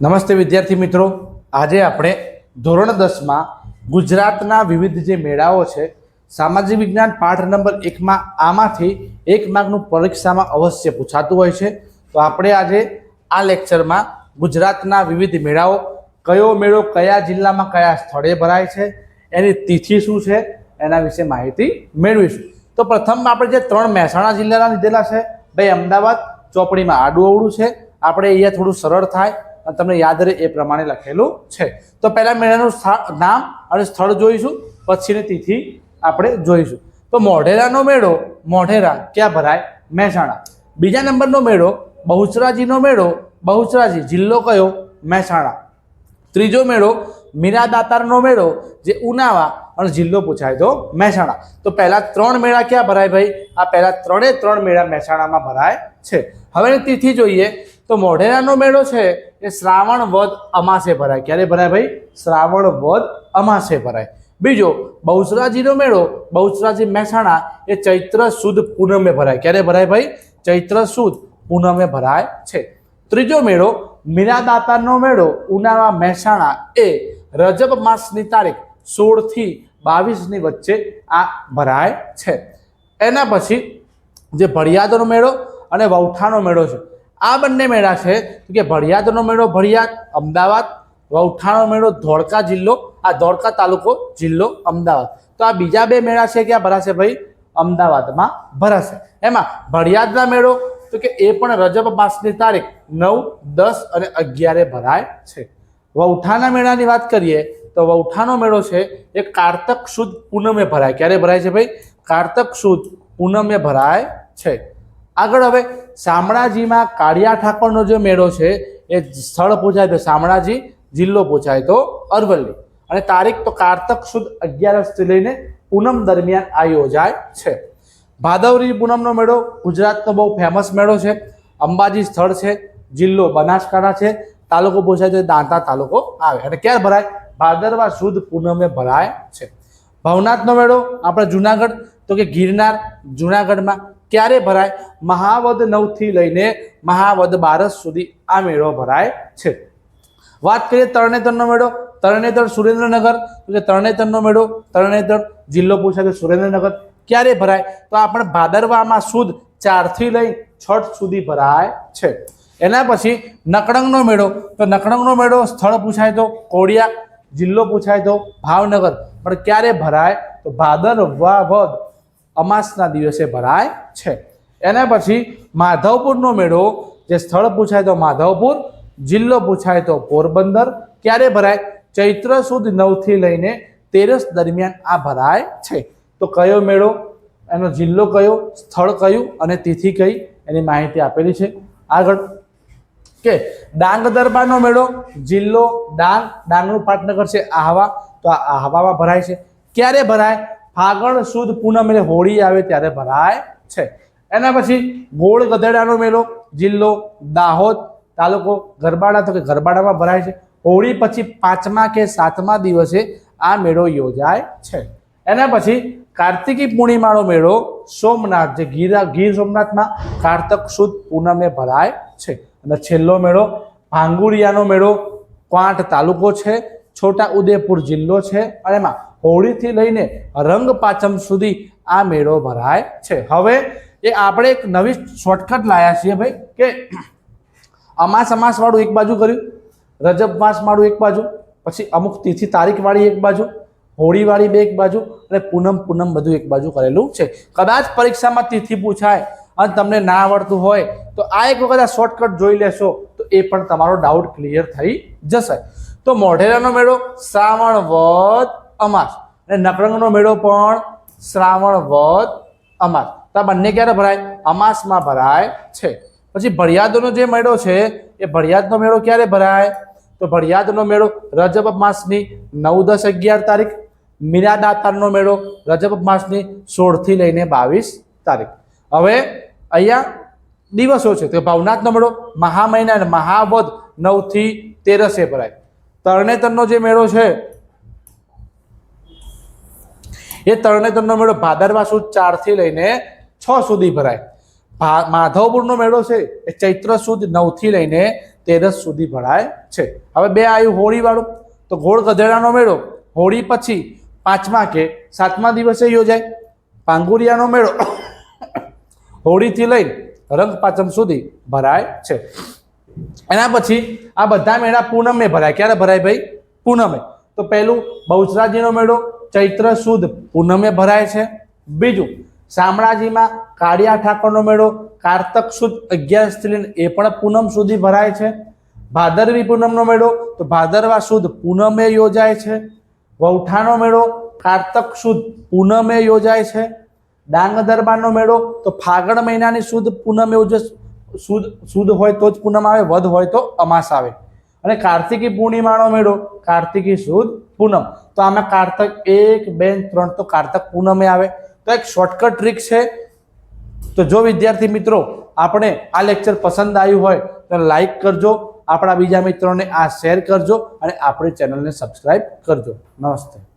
નમસ્તે વિદ્યાર્થી મિત્રો. આજે આપણે ધોરણ દસમાં ગુજરાતના વિવિધ જે મેળાઓ છે, સામાજિક વિજ્ઞાન પાઠ નંબર એકમાં આમાંથી એક માર્કનું પરીક્ષામાં અવશ્ય પૂછાતું હોય છે. તો આપણે આજે આ લેક્ચરમાં ગુજરાતના વિવિધ મેળાઓ, કયો મેળો કયા જિલ્લામાં કયા સ્થળે ભરાય છે, એની તિથિ શું છે, એના વિશે માહિતી મેળવીશું. તો પ્રથમ આપણે જે ત્રણ મહેસાણા જિલ્લાના લીધેલા છે ભાઈ અમદાવાદ, ચોપડીમાં આડું અવળું છે. આપણે અહીંયા થોડું સરળ થાય. તમને યાદ રહે એ પ્રમાણે લખેલું છે. તો પહેલા મેળાનું નામ અને સ્થળ જોઈશું, પછીની તિથિ આપણે જોઈશું. તો મોઢેરાનો મેળો, મોઢેરા, ક્યાં ભરાય? મહેસાણા. બીજા નંબરનો મેળો, બહુચરાજીનો મેળો, બહુચરાજી જિલ્લો કયો? મહેસાણા. ત્રીજો મેળો, મીરાદાતારનો મેળો, જે ઉનાવા અને જિલ્લો પૂછાય તો મહેસાણા. તો પહેલાં ત્રણ મેળા ક્યાં ભરાય ભાઈ? આ પહેલાં ત્રણે ત્રણ મેળા મહેસાણામાં ભરાય છે. હવે તિથિ જોઈએ. તો મોઢેરાનો મેળો છે એ શ્રાવણ વદ અમાસે ભરાય. ક્યારે ભરાય ભાઈ? શ્રાવણ વદ અમાસે ભરાય. બીજો બહુચરાજીનો મેળો બહુચરાજી મહેસાણા, એ ચૈત્ર સુદ પૂનમે ભરાય. ક્યારે ભરાય ભાઈ? ચૈત્ર સુદ પૂનમે ભરાય છે. ત્રીજો મેળો, મીરાદાતાનો મેળો, ઉનાળા મહેસાણા, એ રજબ માસની તારીખ સોળથી બાવીસની વચ્ચે આ ભરાય છે. એના પછી જે ભડિયાદનો મેળો અને વૌઠાનો મેળો છે આ બંને મેળા છે. કે ભડિયાદનો મેળો, ભડિયાદ, અમદાવાદ વૌઠાણો મેળો, ધોળકા જિલ્લો, આ ધોળકા તાલુકો જિલ્લો, અમદાવાદ. તો આ બીજા બે મેળા છે ક્યાં? ભરાશે ભાઈ? અમદાવાદમાં ભરાશે એમાં ભડિયાદના મેળો, તો કે એ પણ રજબ માસની તારીખ નવ, દસ અને અગિયારે ભરાય છે. વૌઠાના મેળાની વાત કરીએ, તો વૌઠાનો મેળો છે, એ કારતક સુદ પૂનમે ભરાય. ક્યારે ભરાય છે ભાઈ? કારતક સુદ પૂનમે ભરાય છે. આગળ હવે શામળાજીમાં કાળિયા ઠાકોરનો જે મેળો છે, એ સ્થળ પૂછાય તો શામળાજી, જિલ્લો પૂછાય તો અરવલ્લી. અને તારીખ તો કારતક સુદ અગિયારસથી લઈને પૂનમ દરમિયાન આ યોજાય છે. ભાદવરી પૂનમનો મેળો ગુજરાતનો બહુ ફેમસ મેળો છે, અંબાજી સ્થળ છે, જિલ્લો બનાસકાંઠા છે, તાલુકો પૂછાય તો દાંતા તાલુકો આવે. અને ક્યારે ભરાય? ભાદરવા સુદ પૂનમે ભરાય છે. ભવનાથનો મેળો આપણે જુનાગઢ, તો કે ગિરનાર જુનાગઢમાં ક્યારે ભરાય. મહાવદ નવથી લઈને મહાવદ બારસ સુધી આ મેળો ભરાય છે. વાત કરીએ તરણેતરનો મેળો. તરણેતર સુરેન્દ્રનગર. તો કે તરણેતરનો મેળો, તરણેતર જિલ્લો પૂછાય તો સુરેન્દ્રનગર. ક્યારે ભરાય? તો આપણે ભાદરવામાં સુદ ચારથી લઈ છઠ સુધી ભરાય છે. એના પછી નકળંગનો મેળો. તો નકળંગનો મેળો સ્થળ પૂછાય તો કોડિયા, જિલ્લો પૂછાય તો ભાવનગર. પણ ક્યારે ભરાય? તો ભાદરવા વદ અમાસના દિવસે ભરાય છે. એના પછી માધવપુરનો મેળો, જે સ્થળ પૂછાય તો માધવપુર, જિલ્લો પૂછાય તો પોરબંદર, ક્યારે ભરાય? ચૈત્ર સુદ નવથી લઈને તેરસ દરમિયાન આ ભરાય છે. તો કયો મેળો? એનો જિલ્લો કયો? સ્થળ કયું? અને તિથિ કઈ? એની માહિતી આપેલી છે. આગળ. કે ડાંગ દરબારનો મેળો, જિલ્લો, ડાંગ, ડાંગનું પાટનગર છે, આહવા. તો આ આહવામાં ભરાય છે. ક્યારે ભરાય? ફાગણ સુદ પૂનમ એટલે હોળી આવે ત્યારે ભરાય છે. એના પછી ગોળ ગધેડાનો મેળો, જિલ્લો, દાહોદ તાલુકો, ગરબાડા તો કે ગરબાડામાં ભરાય છે. હોળી પછી પાંચમા કે સાતમા દિવસે આ મેળો યોજાય છે. એના પછી કાર્તિકી પૂર્ણિમાનો મેળો સોમનાથ, જે ગીરા, ગીર સોમનાથમાં કારતક સુદ પૂનમે ભરાય છે. અને છેલ્લો મેળો ભાંગુરિયાનો મેળો, ક્વાંટ તાલુકો છે. છોટા ઉદેપુર જિલ્લો છે અને એમાં હોળીથી લઈને રંગ પાંચમ સુધી આ મેળો ભરાય છે. હવે એ આપણે એક નવી શોર્ટકટ લાયા છીએ ભાઈ, કે અમાસ અમાસવાળું એક બાજુ કર્યું, રજબ માસવાળું એક બાજુ, પછી અમુક તિથિ તારીખવાળી એક બાજુ, હોળીવાળી બે એક બાજુ અને પૂનમ પૂનમ બધું એક બાજુ કરેલું છે. કદાચ પરીક્ષામાં તિથિ પૂછાય અને તમને ના આવડતું હોય, તો આ એક વખત આ શોર્ટકટ જોઈ લેશો, તો એ પણ તમારો ડાઉટ ક્લિયર થઈ જશે. તો મોઢેરાનો મેળો શ્રાવણ વદ અમાસ. અને નકરંગનો મેળો પણ શ્રાવણ વદ અમાસ. તો બંને ક્યારે ભરાય? અમાસમાં ભરાય છે. પછી ભડિયાદનો જે મેળો છે, એ ભડિયાદનો મેળો ક્યારે ભરાય? તો ભડિયાદનો મેળો રજબ માસની નવ દસ અગિયાર તારીખ, મીરાદાતારનો મેળો રજબ માસની સોળથી લઈને બાવીસ તારીખ. હવે અહીંયા દિવસો છે, તો ભવનાથનો મેળો મહા મહિના અને મહાવદ નવથી તેરસે ભરાય. તરણેતરનો જે મેળો છે, એ તરણેતરનો મેળો ભાદરવા સુદ ચારથી લઈને છ સુધી ભરાય. માધવપુરનો મેળો છે, એ ચૈત્ર સુદ નવથી લઈને તેરસ સુધી ભરાય છે. હવે બે આવ્યું હોળીવાળું. તો ઘોળ ગધેડાનો મેળો, હોળી પછી પાંચમા કે સાતમા દિવસે યોજાય. પાંગુરિયાનો મેળો, હોળીથી લઈને રંગ પાંચમ સુધી ભરાય છે. એના પછી આ બધા મેળા પૂનમે ભરાય. ક્યારે ભરાય ભાઈ? પૂનમે. તો પહેલું બહુચરાજીનો મેળો, ચૈત્ર સુદ પૂનમે ભરાય છે. બીજું શામળાજીમાં કાળિયા ઠાકોરનો મેળો, કારતક સુદ અગિયાર લઈને એ પણ પૂનમ સુધી ભરાય છે. ભાદરવી પૂનમનો મેળો, તો ભાદરવા સુદ પૂનમે યોજાય છે. વૌઠાનો મેળો, કારતક સુદ પૂનમે યોજાય છે. ડાંગ દરબારનો મેળો, તો ફાગણ મહિનાની સુદ પૂનમે યોજે સુદ સુદ હોય તો જ પૂનમ આવે વધ હોય તો અમાસ આવે. અને કાર્તિકી પૂર્ણિમાનો મેળો, કાર્તિકી સુદ, પૂનમ. તો આમાં કારતક એક, બે, ત્રણ, તો કારતક પૂનમે આવે. તો એક શોર્ટકટ ટ્રીક છે. તો જો વિદ્યાર્થી મિત્રો, આપણે આ લેક્ચર પસંદ આવ્યું હોય, તો લાઈક કરજો. આપણા બીજા મિત્રોને આ શેર કરજો અને આપણી ચેનલને સબસ્ક્રાઈબ કરજો. નમસ્તે.